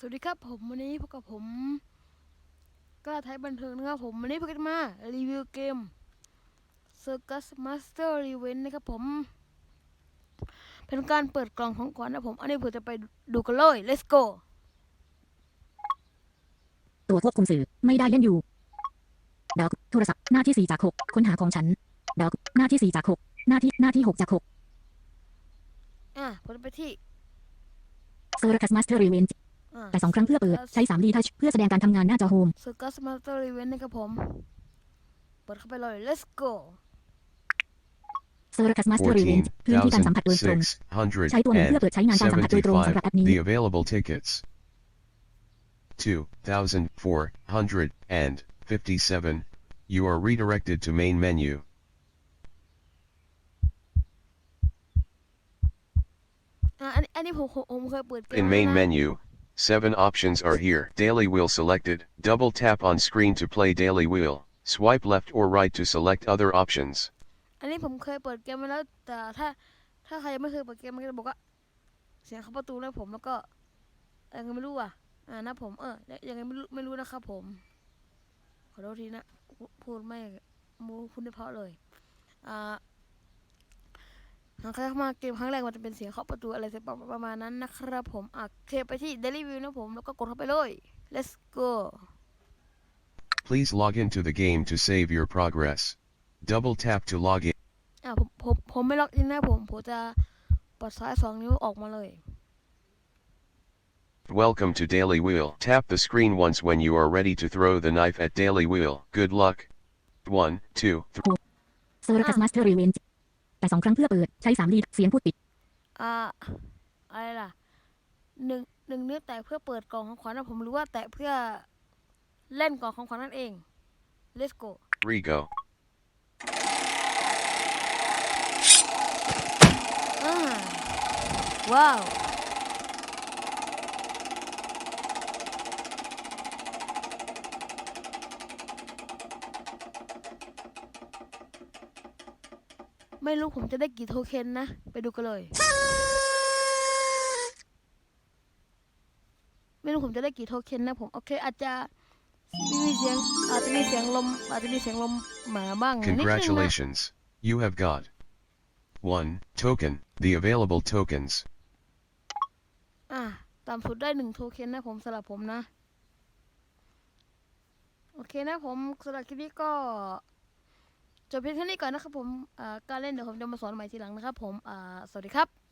สวัสดีครับผมวันนี้พบกับผมกล้าไทยบันเทิงนะครับผมวันนี้พวกกันมา รีวิวเกม Circus Master Event นะครับผม เป็นการเปิดกล่องของขวัญนะผม อันนี้ผมจะไปดูกันเลย let's go ตัวควบคุมสื่อไม่ได้เล่นอยู่ดาวโทรศัพท์หน้าที่สี่จากหกค้นหาของฉันดาวหน้าที่สี่จากหกหน้าที่หน้าที่หกจากหกอะผมจะไปที่เซอ ร์คัสมาสเตอร์รีเวนอะแต่สองครั้งเพื่อเปิดใช้ 3D Touch เพื่อแสดงการทำงานหน้าจอโฮม Circus Master Event นะครับผม เปิดเข้าไปเลย let's go เซอร์คัสมาสเตอร์รีเวนพื้นที่การสัมผัสโดยตรงใช้ตัวหนึ่งเพื่อเปิดใช้งานการสัมผัสโดยตรงสำหรับแอปนี้ The available tickets. 2,457. You are redirected to main menu. อะอันนี้อันนี้ผมผมผมเคยเปิดเกม In แล้ว main นะ menu, 7 options are here. Daily wheel selected. Double tap on screen to play daily wheel. Swipe left or right to select other options. อันนี้ผมเคยเปิดเกมมาแล้วแต่ถ้าถ้าใครยังไม่เคยเปิดเกมมันก็จะบอกว่าเสียงเข้าประตูนะผมแล้วก็ยังไงไม่รู้อะอ่านะผมเออยังไงไม่รู้ไม่รู้นะครับผม ขอโทษทีนะพูดไม่มูพูดไม่เพาะเลยอ่า ครั้งแรกมาเกมครั้งแรกมันจะเป็นเสียงเคาะประตูอะไรสักประมาณนั้นนะครับผมอะเคไปที่ Daily View นะผมแล้วก็กดเข้าไปเลย let's go Please log into the game to save your progress. Double tap to log in. อะผมผมผมไม่ล็อกอินนะผมผมจะปัดซ้ายสองนิ้วออกมาเลย Welcome to Daily Wheel. Tap the screen once when you are ready to throw the knife at Daily Wheel. Good luck. 1, 2, 3. เซอ แต่สองครั้งเพื่อเปิด ใช้ 3D เสียงพูดปิด อ่า อะไรล่ะหนึ่งหนึ่งนิ้วแตะเพื่อเปิดกล่องของขวัญนะผมรู้ว่าแตะเพื่อเล่นกล่องของขวัญนั่นเอง let's go Rigo. อ่าว้าว ไม่รู้ผมจะได้กี่โทเค็นนะ ไปดูกันเลย ไม่รู้ผมจะได้กี่โทเค็นนะผม โอเค อาจจะมีเสียงอาจจะมีเสียงลมอาจจะมีเสียงลมหมาบ้างนิดนึงนะ Congratulations. You have got 1 token. The available tokens. อะตามสุดได้หนึ่งโทเค็นนะผมสำหรับผมนะ โอเคนะผมสำหรับคลิปนี้ก็ จบเพียงเท่านี้ก่อนนะครับผมการเล่นเดี๋ยวผมจะมาสอนใหม่ทีหลังนะครับผมสวัสดีครับ